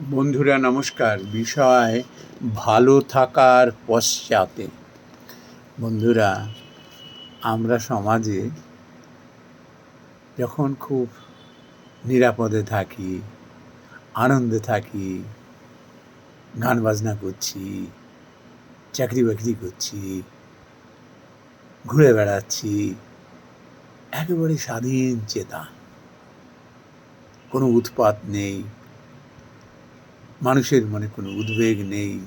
বন্ধুরা, নমস্কার। বিষয়, ভালো থাকার পশ্চাতে। বন্ধুরা, আমরা সমাজে যখন খুব নিরাপদে থাকি, আনন্দে থাকি, গান বাজনা করছি চাকরি বাকরি করছি, ঘুরে বেড়াচ্ছি, একেবারে স্বাধীন চেতা কোনো উৎপাত নেই। মানুষের মনে কোনো উদ্বেগ নেই।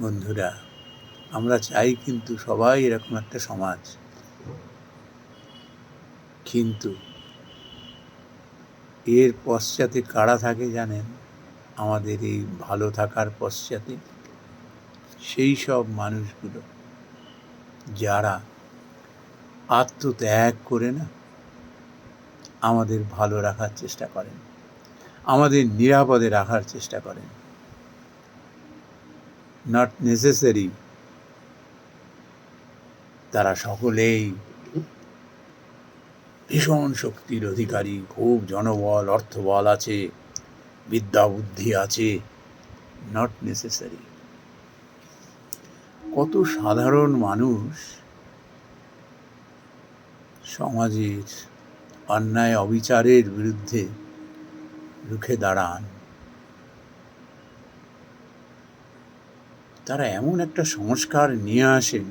বন্ধুরা, আমরা চাই কিন্তু সবাই এরকম একটা সমাজ। কিন্তু এর পশ্চাতে কারা থাকে জানেন? আমাদের এই ভালো থাকার পশ্চাতে সেই সব মানুষগুলো, যারা আত্মত্যাগ করে না, আমাদের ভালো রাখার চেষ্টা করেন। আমাদের নিরাপদে রাখার চেষ্টা করেন। নট নেসেসারি তারা সকলেই ভীষণ শক্তির অধিকারী, খুব জনবল, অর্থবল আছে, বিদ্যা বুদ্ধি আছে। নট নেসেসারি কত সাধারণ মানুষ সমাজের অন্যায় অবিচারের বিরুদ্ধে রুখে দাঁড়ান। তারা এমন একটা সংস্কার নিয়ে আসেন,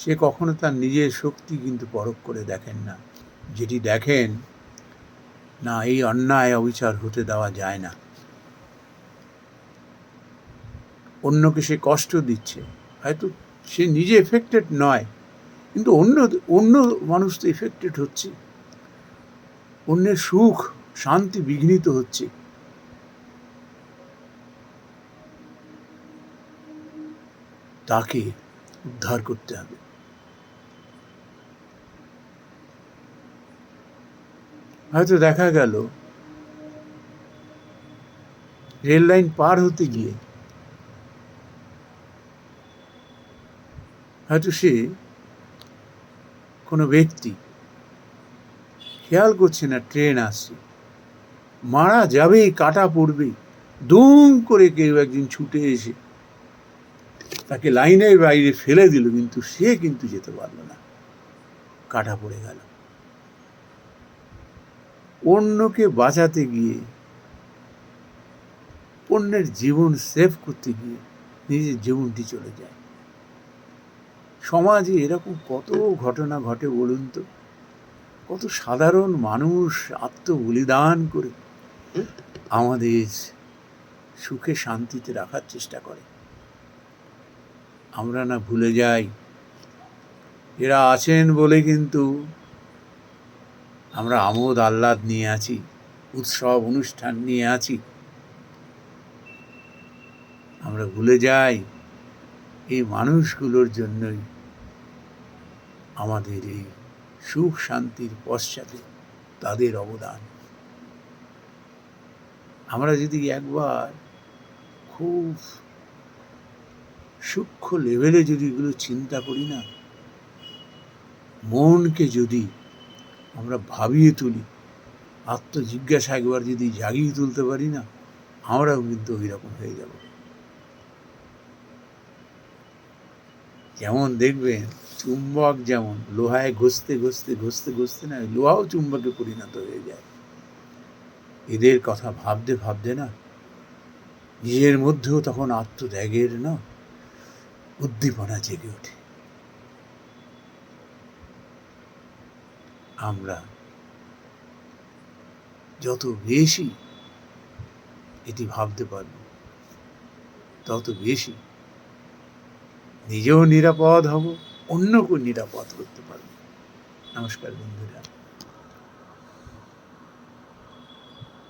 সে কখনো তার নিজের শক্তি কিন্তু পরখ করে দেখেন না। যেটি দেখেন, না, এই অন্যায় অবিচার হতে দেওয়া যায় না। অন্যকে সে কষ্ট দিচ্ছে, হয়তো সে নিজে এফেক্টেড নয়, কিন্তু অন্য অন্য মানুষ তো এফেক্টেড হচ্ছে অন্যের সুখ, শান্তি বিঘ্নিত হচ্ছে। তাকে উদ্ধার করতে হবে। হয়তো দেখা গেল, রেল লাইন পার হতে গিয়ে হয়তো সে কোনো ব্যক্তি খেয়াল করছে না, ট্রেন আসছে। মারা যাবেই, কাটা পড়বে দুম করে কেউ একদিন ছুটে এসে তাকে লাইনের বাইরে ফেলে দিল, কিন্তু সে কিন্তু যেতে পারল না। কাটা পড়ে গেল। অন্যকে বাঁচাতে গিয়ে, অন্যের জীবন সেভ করতে গিয়ে নিজের জীবনটি চলে যায়। সমাজে এরকম কত ঘটনা ঘটে বলুন তো? কত সাধারণ মানুষ আত্মবলিদান করে আমাদের সুখে শান্তিতে রাখার চেষ্টা করে। আমরা না ভুলে যাই, এরা আছেন বলে কিন্তু আমরা আমোদ আহ্লাদ নিয়ে আছি, উৎসব অনুষ্ঠান নিয়ে আছি। আমরা ভুলে যাই, এই মানুষগুলোর জন্যই আমাদের এই সুখ শান্তির পশ্চাতে তাদের অবদান। আমরা যদি একবার খুব সূক্ষ্ম লেভেলে যদি এগুলো চিন্তা করি না, মনকে যদি আমরা ভাবিয়ে তুলি, আত্মজিজ্ঞাসা একবার যদি জাগিয়ে তুলতে পারি না, আমরাও কিন্তু ওই রকম হয়ে যাব। যেমন দেখবেন চুম্বক যেমন, লোহায় ঘষতে ঘষতে ঘষতে ঘষতে না লোহাও চুম্বকে পরিণত হয়ে যায়। এদের কথা ভাবতে ভাবতে না, নিজের মধ্যেও তখন আত্মত্যাগের না, উদ্দীপনা জেগে ওঠে। আমরা যত বেশি এটি ভাবতে পারব, তত বেশি নিজেও নিরাপদ হব অন্যকেও নিরাপদ করতে পারবে। নমস্কার বন্ধুরা।